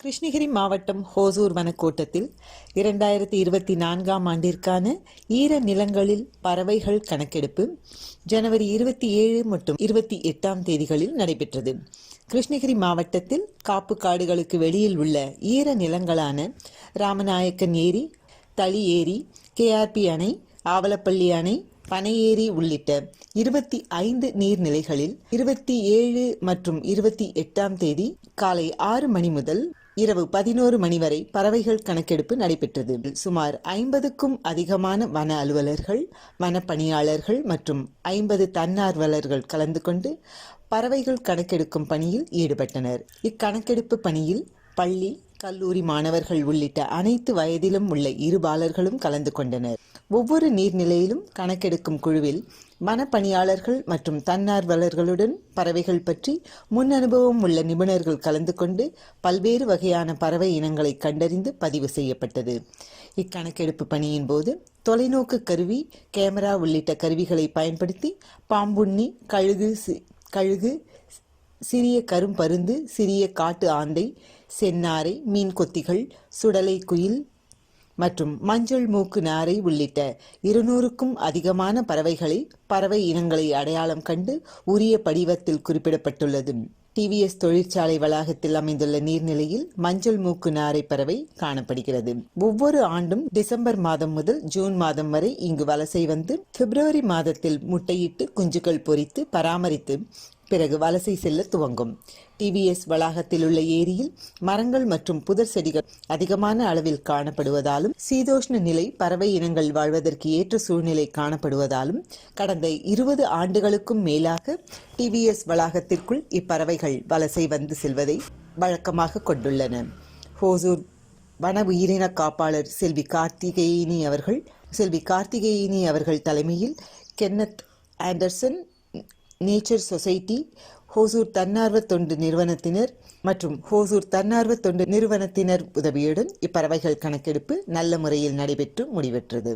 கிருஷ்ணகிரி மாவட்டம் ஹோசூர் வனக்கோட்டத்தில் இரண்டாயிரத்தி இருபத்தி நான்காம் ஆண்டிற்கான ஈர நிலங்களில் பறவைகள் கணக்கெடுப்பு ஜனவரி இருபத்தி ஏழு மற்றும் இருபத்தி எட்டாம் தேதிகளில் நடைபெற்றது. கிருஷ்ணகிரி மாவட்டத்தில் காப்பு காடுகளுக்கு வெளியில் உள்ள ஈர நிலங்களான ராமநாயக்கன் ஏரி தளி ஏரி கேஆர்பி அணை ஆவலப்பள்ளி அணை பனையேரி உள்ளிட்ட இருபத்தி ஐந்து நீர்நிலைகளில் இருபத்தி ஏழு மற்றும் இருபத்தி எட்டாம் தேதி காலை ஆறு மணி முதல் இரவு பதினோரு மணி வரை பறவைகள் கணக்கெடுப்பு நடைபெற்றது. சுமார் ஐம்பதுக்கும் அதிகமான வன அலுவலர்கள் வன பணியாளர்கள் மற்றும் ஐம்பது தன்னார்வலர்கள் கலந்து கொண்டு பறவைகள் கணக்கெடுக்கும் பணியில் ஈடுபட்டனர். இக்கணக்கெடுப்பு பணியில் பள்ளி கல்லூரி மாணவர்கள் உள்ளிட்ட அனைத்து வயதிலும் உள்ள இருபாலர்களும் கலந்து கொண்டனர். ஒவ்வொரு நீர்நிலையிலும் கணக்கெடுக்கும் குழுவில் வனப்பணியாளர்கள் மற்றும் தன்னார்வலர்களுடன் பறவைகள் பற்றி முன் அனுபவம் உள்ள நிபுணர்கள் கலந்து கொண்டு பல்வேறு வகையான பறவை இனங்களை கண்டறிந்து பதிவு செய்யப்பட்டது. இக்கணக்கெடுப்பு பணியின் போது தொலைநோக்கு கருவி கேமரா உள்ளிட்ட கருவிகளை பயன்படுத்தி பாம்புண்ணி கழுகு கழுகு சிறிய கரும்பருந்து சிறிய காட்டு ஆந்தை செந்நாரை மீன் கொத்திகள் சுடலை குயில் மற்றும் மஞ்சள் மூக்கு நாரை உள்ளிட்ட இருநூறுக்கும் அதிகமான பறவைகளை பறவை இனங்களை அடையாளம் கண்டு உரிய படிவத்தில் குறிப்பிடப்பட்டுள்ளது. டிவிஎஸ் தொழிற்சாலை வளாகத்தில் அமைந்துள்ள நீர்நிலையில் மஞ்சள் மூக்கு நாரை பறவை காணப்படுகிறது. ஒவ்வொரு ஆண்டும் டிசம்பர் மாதம் முதல் ஜூன் மாதம் வரை இங்கு வலசை வந்து பிப்ரவரி மாதத்தில் முட்டையிட்டு குஞ்சுகள் பொரித்து பராமரித்து பிறகு வலசை செல்ல துவங்கும். டிவிஎஸ் வளாகத்தில் உள்ள ஏரியில் மரங்கள் மற்றும் புதர் செடிகள் அதிகமான அளவில் காணப்படுவதாலும் சீதோஷ்ண நிலை பறவை இனங்கள் வாழ்வதற்கு ஏற்ற சூழ்நிலை காணப்படுவதாலும் கடந்த இருபது ஆண்டுகளுக்கும் மேலாக டிவிஎஸ் வளாகத்திற்குள் இப்பறவைகள் வலசை வந்து செல்வதை வழக்கமாக கொண்டுள்ளன. ஹோசூர் வன உயிரின காப்பாளர் செல்வி கார்த்திகேயினி அவர்கள் செல்வி கார்த்திகேயினி அவர்கள் தலைமையில் Kenneth Anderson nature society Hosur தன்னார்வ தொண்டு நிறுவனத்தினர் மற்றும் ஹோசூர் தன்னார்வ தொண்டு நிறுவனத்தினர் உதவியுடன் இப்பறவைகள் கணக்கெடுப்பு நல்ல முறையில் நடைபெற்று முடிவெற்றது.